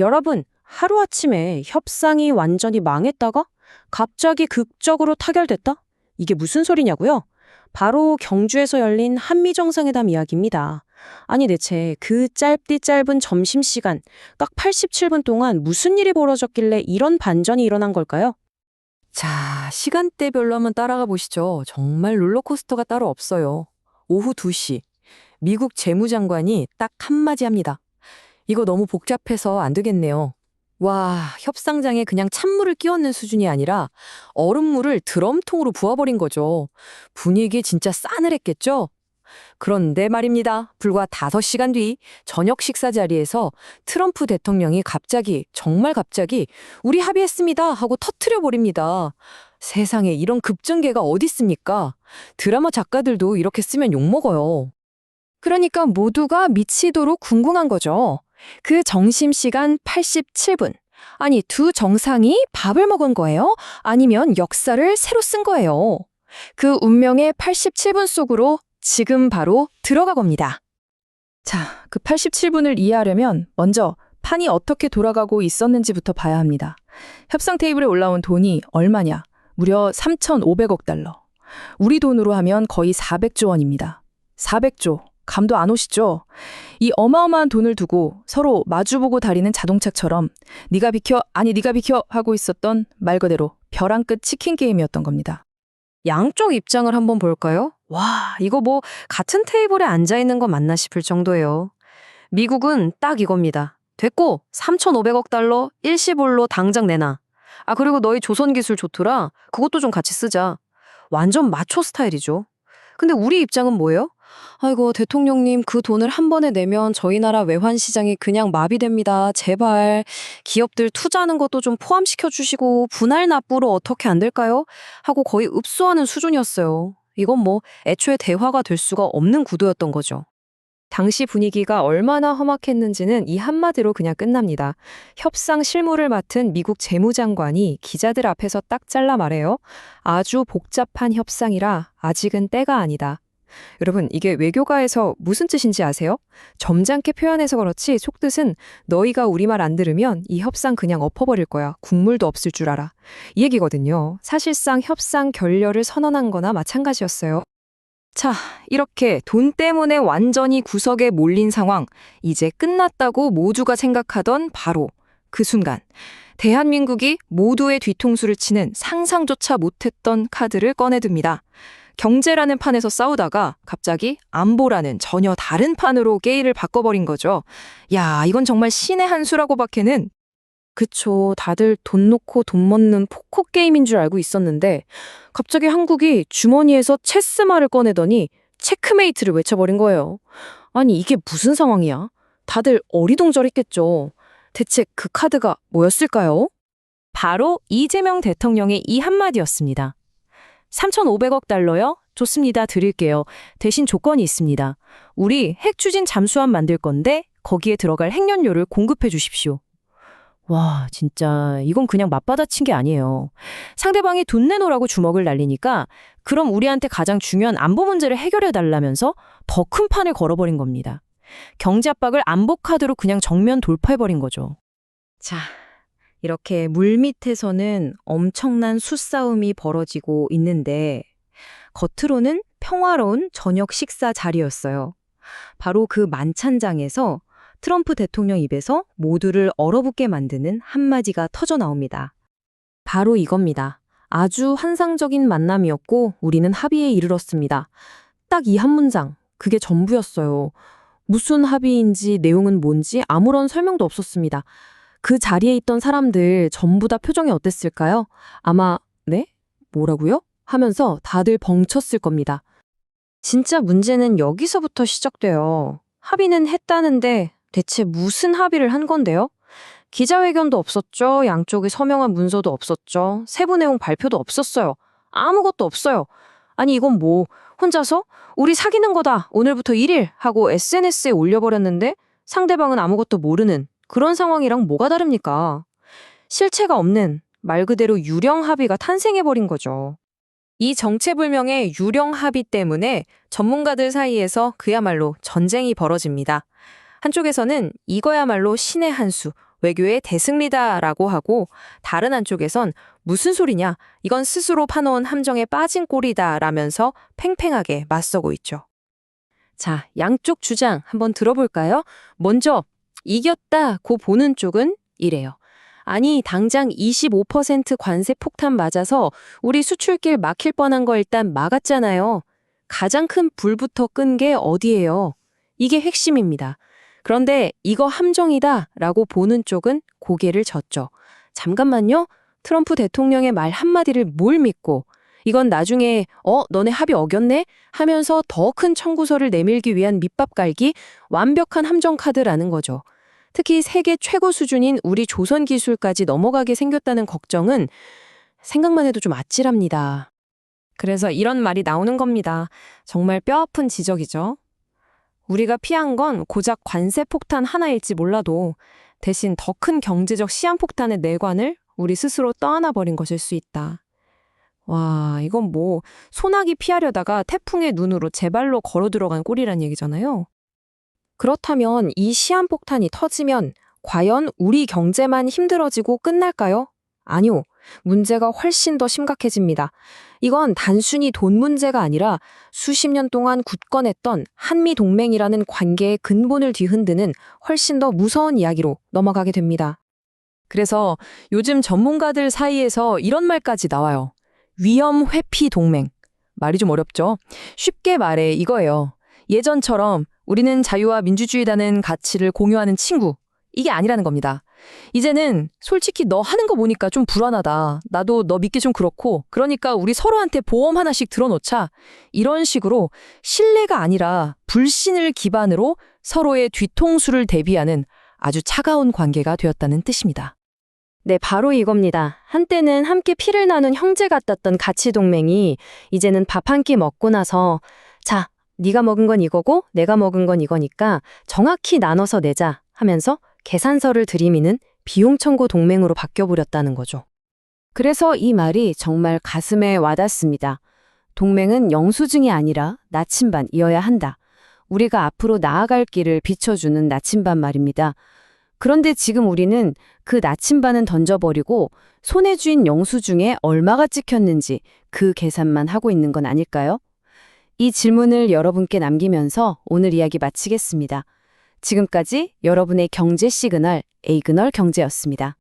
여러분, 하루아침에 협상이 완전히 망했다가 갑자기 극적으로 타결됐다? 이게 무슨 소리냐고요? 바로 경주에서 열린 한미 정상회담 이야기입니다. 아니 대체 그 짧디 짧은 점심시간 딱 87분 동안 무슨 일이 벌어졌길래 이런 반전이 일어난 걸까요? 자, 시간대별로 한번 따라가 보시죠. 정말 롤러코스터가 따로 없어요. 오후 2시. 미국 재무장관이 딱 한마디 합니다. 이거 너무 복잡해서 안 되겠네요. 와, 협상장에 그냥 찬물을 끼얹는 수준이 아니라 얼음물을 드럼통으로 부어버린 거죠. 분위기 진짜 싸늘했겠죠? 그런데 말입니다. 불과 5시간 뒤 저녁 식사 자리에서 트럼프 대통령이 갑자기, 정말 갑자기 우리 합의했습니다 하고 터트려 버립니다. 세상에 이런 급전개가 어딨습니까? 드라마 작가들도 이렇게 쓰면 욕먹어요. 그러니까 모두가 미치도록 궁금한 거죠. 그 점심시간 87분. 아니, 두 정상이 밥을 먹은 거예요? 아니면 역사를 새로 쓴 거예요? 그 운명의 87분 속으로 지금 바로 들어가 봅니다. 자, 그 87분을 이해하려면 먼저 판이 어떻게 돌아가고 있었는지부터 봐야 합니다. 협상 테이블에 올라온 돈이 얼마냐? 무려 3,500억 달러. 우리 돈으로 하면 거의 400조 원입니다. 400조. 감도 안 오시죠? 이 어마어마한 돈을 두고 서로 마주보고 다니는 자동차처럼 네가 비켜 아니 네가 비켜 하고 있었던 말 그대로 벼랑 끝 치킨 게임이었던 겁니다. 양쪽 입장을 한번 볼까요? 와, 이거 뭐 같은 테이블에 앉아 있는 거 맞나 싶을 정도예요. 미국은 딱 이겁니다. 됐고 3,500억 달러 일시불로 당장 내놔. 아 그리고 너희 조선 기술 좋더라. 그것도 좀 같이 쓰자. 완전 마초 스타일이죠. 근데 우리 입장은 뭐예요? 아이고 대통령님 그 돈을 한 번에 내면 저희 나라 외환 시장이 그냥 마비됩니다. 제발 기업들 투자하는 것도 좀 포함시켜 주시고 분할 납부로 어떻게 안 될까요? 하고 거의 읍소하는 수준이었어요. 이건 뭐 애초에 대화가 될 수가 없는 구도였던 거죠. 당시 분위기가 얼마나 험악했는지는 이 한마디로 그냥 끝납니다. 협상 실무를 맡은 미국 재무장관이 기자들 앞에서 딱 잘라 말해요. 아주 복잡한 협상이라 아직은 때가 아니다. 여러분, 이게 외교가에서 무슨 뜻인지 아세요? 점잖게 표현해서 그렇지 속뜻은 너희가 우리 말 안 들으면 이 협상 그냥 엎어버릴 거야. 국물도 없을 줄 알아. 이 얘기거든요. 사실상 협상 결렬을 선언한 거나 마찬가지였어요. 자, 이렇게 돈 때문에 완전히 구석에 몰린 상황, 이제 끝났다고 모두가 생각하던 바로 그 순간, 대한민국이 모두의 뒤통수를 치는 상상조차 못했던 카드를 꺼내듭니다. 경제라는 판에서 싸우다가 갑자기 안보라는 전혀 다른 판으로 게임을 바꿔버린 거죠. 야, 이건 정말 신의 한 수라고 밖에는. 그쵸. 다들 돈 놓고 돈 먹는 포커 게임인 줄 알고 있었는데 갑자기 한국이 주머니에서 체스말을 꺼내더니 체크메이트를 외쳐버린 거예요. 아니, 이게 무슨 상황이야? 다들 어리둥절했겠죠. 대체 그 카드가 뭐였을까요? 바로 이재명 대통령의 이 한마디였습니다. 3,500억 달러요? 좋습니다. 드릴게요. 대신 조건이 있습니다. 우리 핵 추진 잠수함 만들 건데 거기에 들어갈 핵연료를 공급해 주십시오. 와, 진짜 이건 그냥 맞받아친 게 아니에요. 상대방이 돈 내놓으라고 주먹을 날리니까 그럼 우리한테 가장 중요한 안보 문제를 해결해 달라면서 더 큰 판을 걸어버린 겁니다. 경제 압박을 안보 카드로 그냥 정면 돌파해버린 거죠. 자, 이렇게 물 밑에서는 엄청난 수싸움이 벌어지고 있는데 겉으로는 평화로운 저녁 식사 자리였어요. 바로 그 만찬장에서 트럼프 대통령 입에서 모두를 얼어붙게 만드는 한마디가 터져 나옵니다. 바로 이겁니다. 아주 환상적인 만남이었고 우리는 합의에 이르렀습니다. 딱 이 한 문장, 그게 전부였어요. 무슨 합의인지 내용은 뭔지 아무런 설명도 없었습니다. 그 자리에 있던 사람들 전부 다 표정이 어땠을까요? 아마, 네? 뭐라고요? 하면서 다들 벙쳤을 겁니다. 진짜 문제는 여기서부터 시작돼요. 합의는 했다는데 대체 무슨 합의를 한 건데요? 기자회견도 없었죠. 양쪽의 서명한 문서도 없었죠. 세부 내용 발표도 없었어요. 아무것도 없어요. 아니 이건 뭐 혼자서 우리 사귀는 거다. 오늘부터 1일 하고 SNS에 올려버렸는데 상대방은 아무것도 모르는 그런 상황이랑 뭐가 다릅니까? 실체가 없는 말 그대로 유령 합의가 탄생해버린 거죠. 이 정체불명의 유령 합의 때문에 전문가들 사이에서 그야말로 전쟁이 벌어집니다. 한쪽에서는 이거야말로 신의 한 수, 외교의 대승리다라고 하고 다른 한쪽에선 무슨 소리냐? 이건 스스로 파놓은 함정에 빠진 꼴이다라면서 팽팽하게 맞서고 있죠. 자, 양쪽 주장 한번 들어볼까요? 먼저 이겼다고 보는 쪽은 이래요. 아니, 당장 25% 관세 폭탄 맞아서 우리 수출길 막힐 뻔한 거 일단 막았잖아요. 가장 큰 불부터 끈 게 어디예요? 이게 핵심입니다. 그런데 이거 함정이다 라고 보는 쪽은 고개를 젓죠. 잠깐만요. 트럼프 대통령의 말 한마디를 뭘 믿고 이건 나중에 어 너네 합의 어겼네 하면서 더 큰 청구서를 내밀기 위한 밑밥 깔기 완벽한 함정 카드라는 거죠. 특히 세계 최고 수준인 우리 조선 기술까지 넘어가게 생겼다는 걱정은 생각만 해도 좀 아찔합니다. 그래서 이런 말이 나오는 겁니다. 정말 뼈아픈 지적이죠. 우리가 피한 건 고작 관세 폭탄 하나일지 몰라도 대신 더 큰 경제적 시한폭탄의 내관을 우리 스스로 떠안아 버린 것일 수 있다. 와, 이건 뭐 소나기 피하려다가 태풍의 눈으로 제 발로 걸어 들어간 꼴이란 얘기잖아요. 그렇다면 이 시한폭탄이 터지면 과연 우리 경제만 힘들어지고 끝날까요? 아니요. 문제가 훨씬 더 심각해집니다. 이건 단순히 돈 문제가 아니라 수십 년 동안 굳건했던 한미 동맹이라는 관계의 근본을 뒤흔드는 훨씬 더 무서운 이야기로 넘어가게 됩니다. 그래서 요즘 전문가들 사이에서 이런 말까지 나와요. 위험 회피 동맹. 말이 좀 어렵죠? 쉽게 말해 이거예요. 예전처럼 우리는 자유와 민주주의라는 가치를 공유하는 친구. 이게 아니라는 겁니다. 이제는 솔직히 너 하는 거 보니까 좀 불안하다. 나도 너 믿기 좀 그렇고. 그러니까 우리 서로한테 보험 하나씩 들어놓자. 이런 식으로 신뢰가 아니라 불신을 기반으로 서로의 뒤통수를 대비하는 아주 차가운 관계가 되었다는 뜻입니다. 네, 바로 이겁니다. 한때는 함께 피를 나눈 형제 같았던 가치 동맹이 이제는 밥 한 끼 먹고 나서 자, 네가 먹은 건 이거고 내가 먹은 건 이거니까 정확히 나눠서 내자 하면서 계산서를 들이미는 비용 청구 동맹으로 바뀌어 버렸다는 거죠. 그래서 이 말이 정말 가슴에 와닿습니다. 동맹은 영수증이 아니라 나침반이어야 한다. 우리가 앞으로 나아갈 길을 비춰주는 나침반 말입니다. 그런데 지금 우리는 그 나침반은 던져버리고 손에 쥔 영수증에 얼마가 찍혔는지 그 계산만 하고 있는 건 아닐까요? 이 질문을 여러분께 남기면서 오늘 이야기 마치겠습니다. 지금까지 여러분의 경제 시그널 에이그널 경제였습니다.